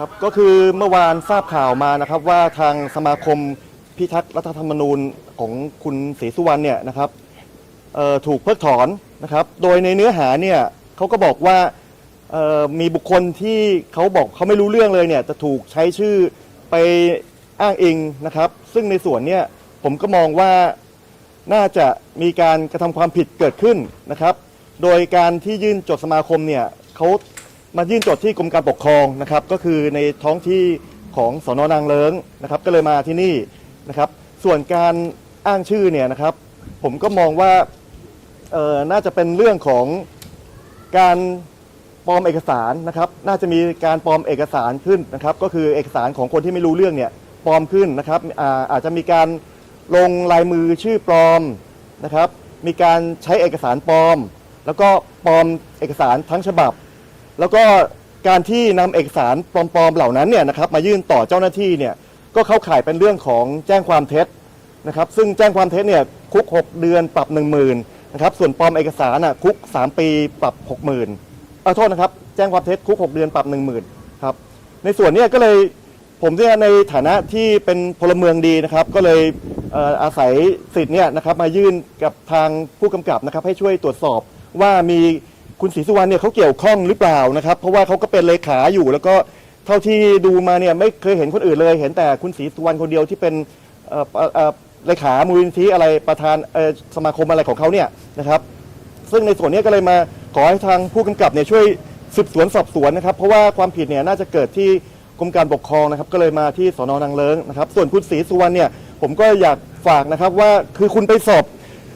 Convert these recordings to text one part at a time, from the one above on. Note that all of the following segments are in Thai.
ครับก็คือเมื่อวานทราบข่าวมานะครับว่าทางสมาคมพิทักษ์รัฐธรรมนูญของคุณศรีสุวรรณเนี่ยนะครับถูกเพิกถอนนะครับโดยในเนื้อหาเนี่ยเขาก็บอกว่ามีบุคคลที่เขาบอกเขาไม่รู้เรื่องเลยเนี่ยจะถูกใช้ชื่อไปอ้างอิงนะครับ ซึ่งในส่วนเนี่ยผมก็มองว่าน่าจะมีการกระทำความผิดเกิดขึ้นนะครับ โดยการที่ยื่นจดสมาคมเนี่ยเขา มายื่นจดที่กรมการปกครองนะครับ ก็คือในท้องที่ของสอนอนางเลิ้งนะครับ ก็เลยมาที่นี่นะครับ ส่วนการอ้างชื่อเนี่ยนะครับ ผมก็มองว่าเอ่อน่าจะเป็นเรื่องของการปลอมเอกสารนะครับ น่าจะมีการปลอมเอกสารขึ้นนะครับ ก็คือเอกสารของคนที่ไม่รู้เรื่องเนี่ยปลอมขึ้นนะครับอาอาจจะมีการลงลายมือชื่อปลอมนะครับ มีการใช้เอกสารปลอม แล้วก็ปลอมเอกสารทั้งฉบับ แล้วก็การที่นำเอกสารปลอมๆเหล่านั้นเนี่ยนะครับมายื่นต่อเจ้าหน้าที่เนี่ยก็เข้าข่ายเป็นเรื่องของแจ้งความเท็จนะครับซึ่งแจ้งความเท็จเนี่ยคุก 6 เดือนปรับ 1 0,000นะครับส่วนปลอมเอกสารน่ะคุก 3 ปีปรับ 60,000เออโทษนะครับแจ้งความเท็จคุก 6 เดือนปรับ 10,000ครับในส่วนเนี้ก็เลยผมเนี่ยในฐานะที่เป็นพลเมืองดีนะครับก็เลยเอออาศัยสิทธิ์เนี่ยนะครับมายื่นกับทางผู้กำกับนะครับให้ช่วยตรวจสอบว่ามี คุณศรีสุวรรณเนี่ยเขาเกี่ยวข้องหรือเปล่านะครับ เพราะว่าเขาก็เป็นเลขาอยู่ แล้วก็เท่าที่ดูมาเนี่ยไม่เคยเห็นคนอื่นเลย เห็นแต่คุณศรีสุวรรณคนเดียวที่เป็นเอ่อเอ่อเอ่อเลขามูลนิธิอะไรประธานเอ่อสมาคมอะไรของเขาเนี่ยนะครับ ซึ่งในส่วนนี้ก็เลยมาขอให้ทางผู้กำกับเนี่ยช่วยสืบสวนสอบสวนนะครับ เพราะว่าความผิดเนี่ยน่าจะเกิดที่กรมการปกครองนะครับ ก็เลยมาที่สอนอนางเลิงนะครับ ส่วนคุณศรีสุวรรณเนี่ยผมก็อยากฝากนะครับว่าคือคุณไปสอบ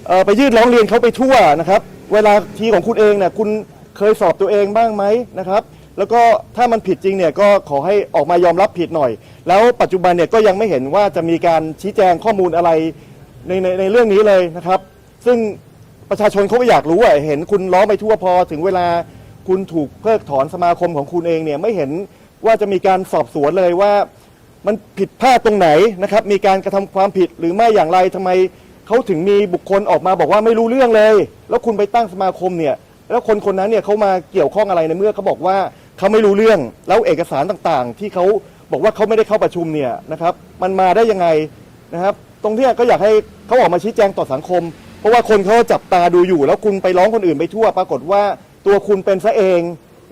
เออไปยื่นร้องเรียนเขาไปทั่วนะครับ เวลาทีของคุณเองเนี่ยคุณเคยสอบตัวเองบ้างไหมนะครับ แล้วก็ถ้ามันผิดจริงเนี่ยก็ขอให้ออกมายอมรับผิดหน่อย แล้วปัจจุบันเนี่ยก็ยังไม่เห็นว่าจะมีการชี้แจงข้อมูลอะไรในในในเรื่องนี้เลยนะครับ ซึ่งประชาชนเขาก็อยากรู้อะเห็นคุณล้อไปทั่วพอถึงเวลาคุณถูกเพิกถอนสมาคมของคุณเองเนี่ยไม่เห็นว่าจะมีการสอบสวนเลยว่า มันผิดพลาดตรงไหนนะครับ มีการกระทำความผิดหรือไม่อย่างไรทำไม เขาถึงมีบุคคลออกมาบอกว่าไม่รู้เรื่องเลย แล้วคุณไปตั้งสมาคมเนี่ย แล้วคนคนนั้นเนี่ยเขามาเกี่ยวข้องอะไรในเมื่อเขาบอกว่าเขาไม่รู้เรื่อง แล้วเอกสารต่างๆ ที่เขาบอกว่าเขาไม่ได้เข้าประชุมเนี่ยนะครับ มันมาได้ยังไงนะครับ ตรงเนี้ยก็อยากให้เขาออกมาชี้แจงต่อสังคม เพราะว่าคนเขาจับตาดูอยู่ แล้วคุณไปร้องคนอื่นไปทั่ว ปรากฏว่าตัวคุณเป็นซะเอง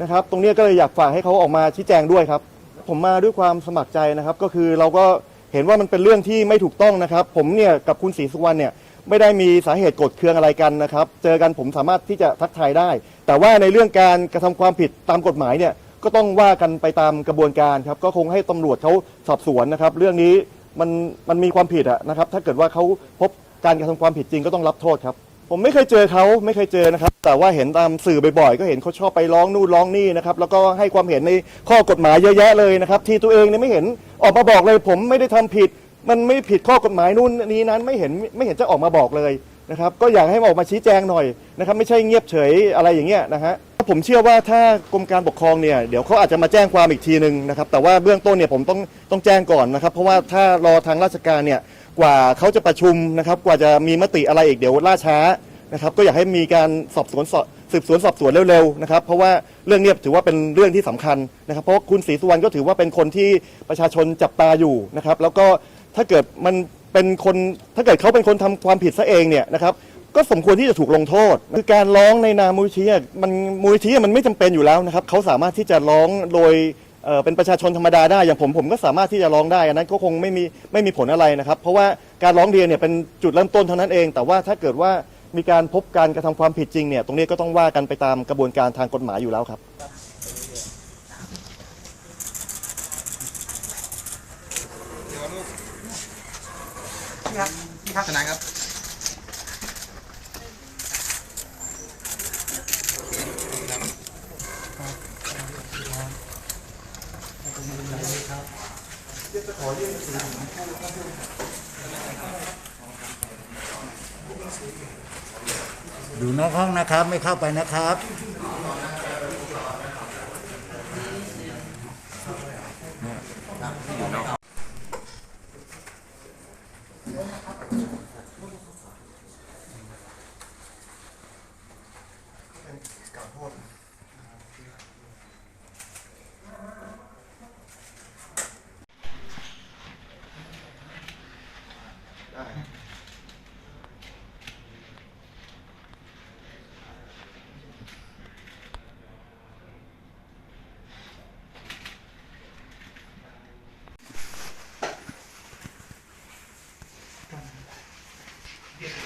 นะครับ ตรงเนี้ยก็เลยอยากฝากให้เขาออกมาชี้แจงด้วยครับ ผมมาด้วยความสมัครใจนะครับ ก็คือเราก็ เห็นว่ามันเป็นเรื่องที่ไม่ถูกต้องนะครับ ผมเนี่ยกับคุณศรีสุวรรณเนี่ยไม่ได้มีสาเหตุโกรธเคืองอะไรกันนะครับ เจอกันผมสามารถที่จะทักทายได้ แต่ว่าในเรื่องการกระทำความผิดตามกฎหมายเนี่ยก็ต้องว่ากันไปตามกระบวนการครับ ก็คงให้ตำรวจเขาสอบสวนนะครับ เรื่องนี้มันมันมีความผิดอะนะครับ ถ้าเกิดว่าเขาพบการกระทำความผิดจริงก็ต้องรับโทษครับ ผมไม่เคยเจอเขาไม่เคยเจอนะครับ แต่ว่าเห็นตามสื่อบ่อยๆก็เห็นเขาชอบไปร้องนู่นร้องนี่นะครับแล้วก็ให้ความเห็นในข้อกฎหมายเยอะแยะเลยนะครับ ที่ตัวเองเนี่ยไม่เห็นออกมาบอกเลย ผมไม่ได้ทำผิด มันไม่ผิดข้อกฎหมายนู่นนี้นั้นไม่เห็นไม่เห็นจะออกมาบอกเลยนะครับ ก็อยากให้ออกมาชี้แจงหน่อยนะครับ ไม่ใช่เงียบเฉยอะไรอย่างเงี้ยนะฮะ ผมเชื่อว่าถ้ากรมการปกครองเนี่ยเดี๋ยวเขาอาจจะมาแจ้งความอีกทีหนึ่งนะครับแต่ว่าเบื้องต้นเนี่ยผมต้องต้องแจ้งก่อนนะครับ เพราะว่าถ้ารอทางราชการเนี่ยกว่าเขาจะประชุมนะครับกว่าจะมีมติอะไรอีกเดี๋ยวล่าช้านะครับก็อยากให้มีการสอบสวนสอบสืบสวนสอบสวนเร็วๆนะครับเพราะว่าเรื่องเนี้ถือว่าเป็นเรื่องที่สำคัญนะครับ เพราะว่าคุณศรีสุวรรณก็ถือว่าเป็นคนที่ประชาชนจับตาอยู่นะครับ แล้วก็ถ้าเกิดมันเป็นคนถ้าเกิดเขาเป็นคนทำความผิดซะเองเนี่ยนะครับ ก็สมควรที่จะถูกลงโทษ คือการร้องในนามมูลทีอะมันมูลทีมันไม่จำเป็นอยู่แล้วนะครับเขาสามารถที่จะร้องโดยเอ่อเป็นประชาชนธรรมดาได้อย่างผมผมก็สามารถที่จะร้องได้อันนั้นก็คงไม่มีไม่มีผลอะไรนะครับ เพราะว่าการร้องเรียนเนี่ยเป็นจุดเริ่มต้นเท่านั้นเอง แต่ว่าถ้าเกิดว่ามีการพบการกระทำความผิดจริงเนี่ยตรงนี้ก็ต้องว่ากันไปตามกระบวนการทางกฎหมายอยู่แล้วครับ พี่ครับพี่ครับทนายครับ อยู่นอกห้องนะครับ ไม่เข้าไปนะครับ Gracias.